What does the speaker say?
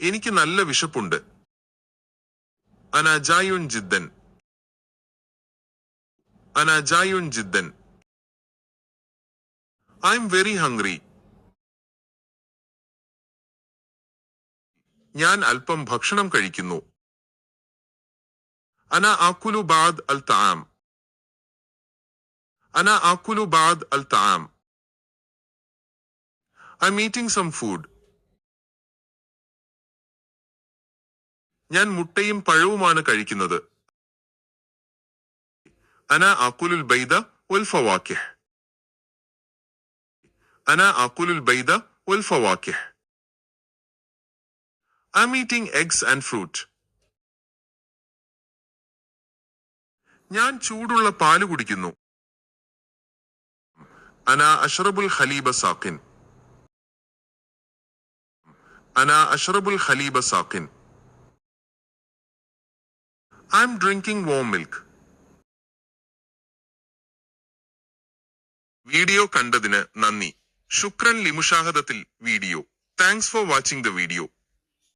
എനിക്ക് നല്ല വിശപ്പുണ്ട്. അന ജായുൻ ജിദ്ദൻ. അന ജായുൻ ജിദ്ദൻ. ഐ എം വെരി ഹംഗ്രി ഞാൻ അല്പം ഭക്ഷണം കഴിക്കുന്നു. അന ആക്കുലു ബാദ് അൽ താം. അന ആക്കുലു ബാദ് അൽ താം. I am eating some food ഞാൻ മുട്ടയും പഴവുമാണ് കഴിക്കുന്നത്. അന അക്കുലുൽ ബൈദ ഉൽഫവാക്യ അന അക്കുലുൽ ബൈദ ഉൽഫവാക്യ I am eating eggs and fruit ഞാൻ ചൂടുള്ള പാൽ കുടിക്കുന്നു. അന അഷറബുൽ ഖലീബ സാക്കിൻ അന അഷറബുൽ ഖലീബ Zakir I drinking warm milk. Video കണ്ടതിന് നന്ദി. ശുക്രൻ ലിമുഷാഹദത്തിൽ video. Thanks for watching the video